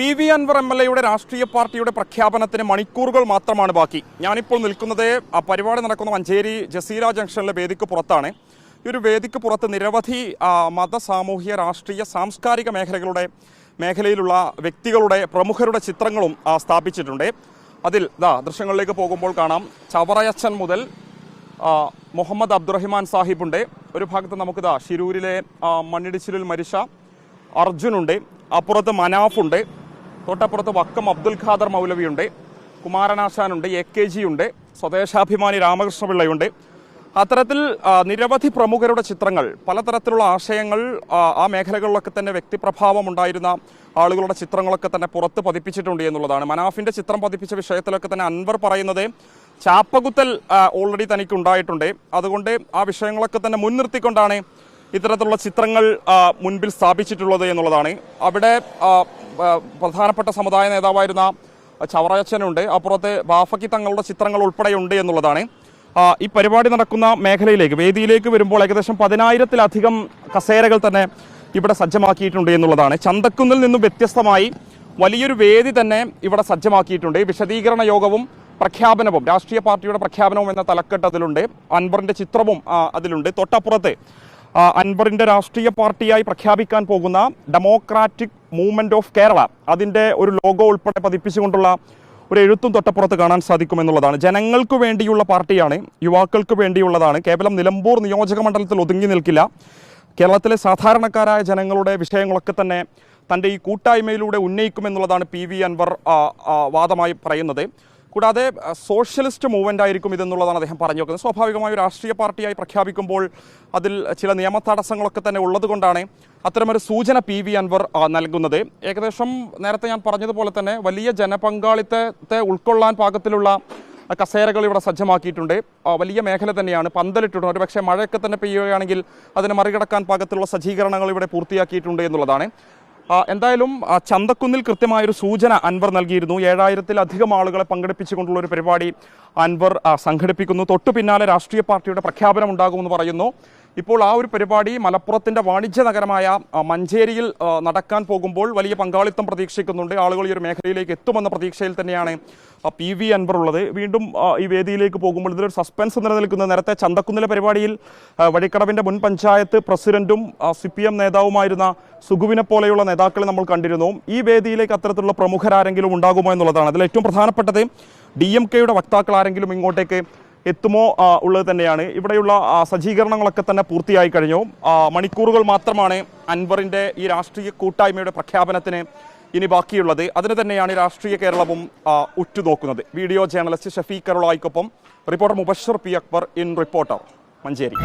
P V Anvar M L എയുടെ രാഷ്ട്രീയ പാർട്ടിയുടെ പ്രഖ്യാപനത്തിന് മണിക്കൂറുകൾ മാത്രമാണ് ബാക്കി. ഞാനിപ്പോൾ നിൽക്കുന്നത് ആ പരിപാടി നടക്കുന്ന മഞ്ചേരി ജസീര ജംഗ്ഷനിലെ വേദിക്ക് പുറത്താണ്. ഈ ഒരു വേദിക്ക് പുറത്ത് നിരവധി മത സാമൂഹിക രാഷ്ട്രീയ സാംസ്കാരിക മേഖലകളുടെ മേഖലയിലുള്ള വ്യക്തികളുടെ പ്രമുഖരുടെ ചിത്രങ്ങളും സ്ഥാപിച്ചിട്ടുണ്ട്. അതിൽ ഇതാ ദൃശ്യങ്ങളിലേക്ക് പോകുമ്പോൾ കാണാം. ചവറയച്ചൻ മുതൽ മുഹമ്മദ് അബ്ദുറഹിമാൻ സാഹിബുണ്ട്. ഒരു ഭാഗത്ത് നമുക്കിതാ ഷിരൂരിലെ മണ്ണിടിച്ചിലിൽ മരിച്ച അർജുനുണ്ട്. അപ്പുറത്ത് മനാഫുണ്ട്. തൊട്ടപ്പുറത്ത് വക്കം അബ്ദുൽ ഖാദർ മൗലവിയുണ്ട് കുമാരനാശാനുണ്ട് എ കെ ജി ഉണ്ട് സ്വദേശാഭിമാനി രാമകൃഷ്ണപിള്ളയുണ്ട്. അത്തരത്തിൽ നിരവധി പ്രമുഖരുടെ ചിത്രങ്ങൾ പലതരത്തിലുള്ള ആശയങ്ങൾ ആ, മേഖലകളിലൊക്കെ തന്നെ വ്യക്തിപ്രഭാവം ഉണ്ടായിരുന്ന ആളുകളുടെ ചിത്രങ്ങളൊക്കെ തന്നെ പുറത്ത് പതിപ്പിച്ചിട്ടുണ്ട് എന്നുള്ളതാണ്. മനാഫിന്റെ ചിത്രം പതിപ്പിച്ച വിഷയത്തിലൊക്കെ തന്നെ അൻവർ പറയുന്നത് ചാപ്പകുത്തൽ ഓൾറെഡി തനിക്ക് ഉണ്ടായിട്ടുണ്ട് അതുകൊണ്ട് ആ വിഷയങ്ങളൊക്കെ തന്നെ മുൻനിർത്തിക്കൊണ്ടാണ് ഇത്തരത്തിലുള്ള ചിത്രങ്ങൾ മുൻപിൽ സ്ഥാപിച്ചിട്ടുള്ളത് എന്നുള്ളതാണ്. അവിടെ പ്രധാനപ്പെട്ട സമുദായ നേതാവായിരുന്ന ചവറയച്ചനുണ്ട്. അപ്പുറത്തെ ബാഫക്കി തങ്ങളുടെ ചിത്രങ്ങൾ ഉൾപ്പെടെയുണ്ട് എന്നുള്ളതാണ്. ഈ പരിപാടി നടക്കുന്ന മേഖലയിലേക്ക് വേദിയിലേക്ക് വരുമ്പോൾ ഏകദേശം പതിനായിരത്തിലധികം കസേരകൾ തന്നെ ഇവിടെ സജ്ജമാക്കിയിട്ടുണ്ട് എന്നുള്ളതാണ്. ചന്തക്കുന്നിൽ നിന്നും വ്യത്യസ്തമായി വലിയൊരു വേദി തന്നെ ഇവിടെ സജ്ജമാക്കിയിട്ടുണ്ട്. വിശദീകരണ യോഗവും പ്രഖ്യാപനവും രാഷ്ട്രീയ പാർട്ടിയുടെ പ്രഖ്യാപനവും എന്ന തലക്കെട്ട് അതിലുണ്ട്. അൻവറിന്റെ ചിത്രവും അതിലുണ്ട്. തൊട്ടപ്പുറത്ത് ആ, അൻവറിന്റെ രാഷ്ട്രീയ പാർട്ടിയായി പ്രഖ്യാപിക്കാൻ പോകുന്ന ഡെമോക്രാറ്റിക് മൂവ്മെന്റ് ഓഫ് കേരള അതിന്റെ ഒരു ലോഗോ ഉൾപ്പെടെ പതിപ്പിച്ചുകൊണ്ടുള്ള ഒരു എഴുത്തും തൊട്ടപ്പുറത്ത് കാണാൻ സാധിക്കുമെന്നുള്ളതാണ്. ജനങ്ങൾക്ക് വേണ്ടിയുള്ള പാർട്ടിയാണ് യുവാക്കൾക്ക് വേണ്ടിയുള്ളതാണ്. കേവലം നിലമ്പൂർ നിയോജക മണ്ഡലത്തിൽ ഒതുങ്ങി നിൽക്കില്ല. കേരളത്തിലെ സാധാരണക്കാരായ ജനങ്ങളുടെ വിഷയങ്ങളൊക്കെ തന്നെ തന്റെ ഈ കൂട്ടായ്മയിലൂടെ ഉന്നയിക്കുമെന്നുള്ളതാണ് പി വി അൻവർ വാദമായി പറയുന്നത്. കൂടാതെ സോഷ്യലിസ്റ്റ് മൂവ്മെന്റ് ആയിരിക്കും ഇതെന്നുള്ളതാണ് അദ്ദേഹം പറഞ്ഞു വെക്കുന്നത്. സ്വാഭാവികമായി രാഷ്ട്രീയ പാർട്ടിയായി പ്രഖ്യാപിക്കുമ്പോൾ അതിൽ ചില നിയമ തടസ്സങ്ങളൊക്കെ തന്നെ ഉള്ളതുകൊണ്ടാണ് അത്തരമൊരു സൂചന പി വി അൻവർ നൽകുന്നത്. ഏകദേശം നേരത്തെ ഞാൻ പറഞ്ഞതുപോലെ തന്നെ വലിയ ജനപങ്കാളിത്തത്തെ ഉൾക്കൊള്ളാൻ പാകത്തിലുള്ള കസേരകൾ ഇവിടെ സജ്ജമാക്കിയിട്ടുണ്ട്. വലിയ മേഖല തന്നെയാണ് പന്തലിട്ടിട്ടുണ്ട് ഒരു പക്ഷേ മഴയൊക്കെ തന്നെ പെയ്യുകയാണെങ്കിൽ അതിനെ മറികടക്കാൻ പാകത്തിലുള്ള സജ്ജീകരണങ്ങൾ ഇവിടെ പൂർത്തിയാക്കിയിട്ടുണ്ട് എന്നുള്ളതാണ്. എന്തായാലും ചന്തക്കുന്നിൽ കൃത്യമായൊരു സൂചന അൻവർ നൽകിയിരുന്നു. ഏഴായിരത്തിലധികം ആളുകളെ പങ്കെടുപ്പിച്ചുകൊണ്ടുള്ള ഒരു പരിപാടി അൻവർ സംഘടിപ്പിക്കുന്നു. തൊട്ടു പിന്നാലെ രാഷ്ട്രീയ പാർട്ടിയുടെ പ്രഖ്യാപനം ഉണ്ടാകുമെന്ന് പറയുന്നു. ഇപ്പോൾ ആ ഒരു പരിപാടി മലപ്പുറത്തിന്റെ വാണിജ്യ നഗരമായ മഞ്ചേരിയിൽ നടക്കാൻ പോകുമ്പോൾ വലിയ പങ്കാളിത്തം പ്രതീക്ഷിക്കുന്നുണ്ട്. ആളുകൾ ഈ ഒരു മേഖലയിലേക്ക് എത്തുമെന്ന പ്രതീക്ഷയിൽ തന്നെയാണ് പി വി അൻവർ ഉള്ളത്. വീണ്ടും ഈ വേദിയിലേക്ക് പോകുമ്പോൾ ഇതിലൊരു സസ്പെൻസ് നിലനിൽക്കുന്നത് നേരത്തെ ചന്തക്കുന്നിലെ പരിപാടിയിൽ വഴിക്കടവിന്റെ മുൻ പഞ്ചായത്ത് പ്രസിഡന്റും സി പി എം നേതാവുമായിരുന്ന സുഗുവിനെ പോലെയുള്ള നേതാക്കളെ നമ്മൾ കണ്ടിരുന്നു. ഈ വേദിയിലേക്ക് അത്തരത്തിലുള്ള പ്രമുഖരാരെങ്കിലും ഉണ്ടാകുമോ എന്നുള്ളതാണ്. അതിൽ ഏറ്റവും പ്രധാനപ്പെട്ടത് ഡി എം കെയുടെ വക്താക്കൾ ആരെങ്കിലും ഇങ്ങോട്ടേക്ക് എത്തുമോ ഉള്ളത് തന്നെയാണ്. ഇവിടെയുള്ള സജ്ജീകരണങ്ങളൊക്കെ തന്നെ പൂർത്തിയായി കഴിഞ്ഞു. മണിക്കൂറുകൾ മാത്രമാണ് അൻവറിന്റെ ഈ രാഷ്ട്രീയ കൂട്ടായ്മയുടെ പ്രഖ്യാപനത്തിന് ഇനി ബാക്കിയുള്ളത്. അതിന് തന്നെയാണ് രാഷ്ട്രീയ കേരളവും ഉറ്റുനോക്കുന്നത്. Video journalist Shafeeq കറുളായിക്കൊപ്പം reporter Mubashar P Akbar in reporter Manjeri.